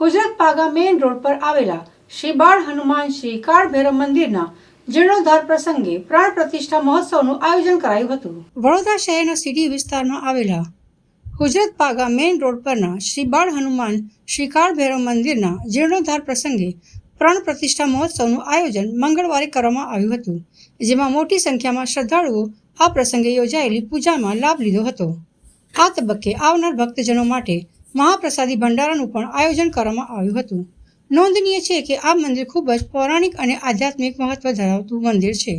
Gujarat પાગા main road પર આવેલા શ્રી બાળ હનુમાન શ્રી કાળ ભૈરવ મંદિરના જીર્ણોદ્ધાર પ્રસંગે પ્રાણ પ્રતિષ્ઠા મહોત્સવનું આયોજન કરાયું હતું. વડોદરા શહેરના સિટી વિસ્તારમાં આવેલા ગુજરાત પાગા મેઇન રોડ પરના શ્રી બાળ હનુમાન શ્રી કાળ ભૈરવ મંદિરના જીર્ણોદ્ધાર પ્રસંગે પ્રાણ પ્રતિષ્ઠા મહોત્સવનું આયોજન મંગળવારે કરવામાં આવ્યું હતું, જેમાં મોટી સંખ્યામાં શ્રદ્ધાળુઓ આ પ્રસંગે યોજાયેલી પૂજામાં લાભ લીધો હતો. આ તબક્કે આવનાર ભક્તજનો માટે મહાપ્રસાદી ભંડારાનું પણ આયોજન કરવામાં આવ્યું હતું. નોંધનીય છે કે આ મંદિર ખૂબ જ પૌરાણિક અને આધ્યાત્મિક મહત્વ ધરાવતું મંદિર છે,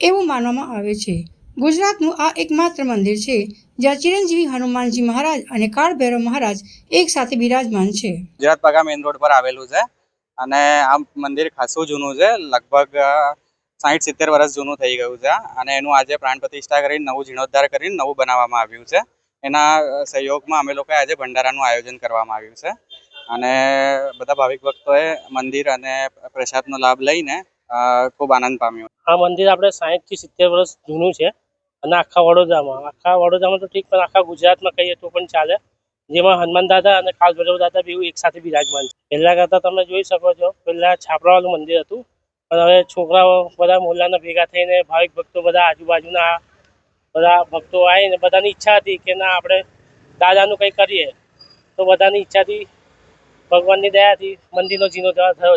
એવું માનવામાં આવે છે. ગુજરાતનું આ એકમાત્ર મંદિર છે, જ્યાં ચિરંજીવી હનુમાનજી મહારાજ અને કાળભૈરવ મહારાજ એક સાથે બિરાજમાન છે. ગુજરાત પગા મેઇન રોડ પર આવેલું છે અને આ મંદિર ખાસું જૂનું છે, લગભગ સાઠ સિત્તેર વર્ષ જૂનું થઈ ગયું છે. અને એનું આજે પ્રાણ પ્રતિષ્ઠા કરીને નવું જીર્ણોદ્ધાર કરીને નવું બનાવવામાં આવ્યું છે. એના સહયોગમાં અમે લોકોએ આજે ભંડારાનું આયોજન કરવામાં આવ્યું છે. અને બધા ભાવિક ભક્તોએ મંદિર અને પ્રસાદનો લાભ લઈને ખૂબ આનંદ પામ્યો. આ મંદિર આપણે સાહીઠથી સિત્તેર વર્ષ જૂનું છે અને આખા વડોદરામાં. આખા વડોદરામાં તો ઠીક, પણ આખા ગુજરાતમાં કહીએ તો પણ ચાલે. જેમાં હનુમાન દાદા અને કાલ ભૈરવ દાદા બેઉ એક સાથે બિરાજમાન છે. પહેલા કરતાં તમે જોઈ શકો છો, પહેલા છાપરાવાળું મંદિર હતું. પણ હવે છોકરાઓ બધા મોહલ્લાના ભેગા થઈને, ભાવિક ભક્તો બધા આજુબાજુના બધા ભક્તો આવીને બધાની ઈચ્છા હતી કે ના, આપણે દાદાનું કંઈ કરીએ. તો બધાની ઈચ્છાથી ભગવાનની દયાથી મંદિરનો જીર્ણોદ્ધાર થયો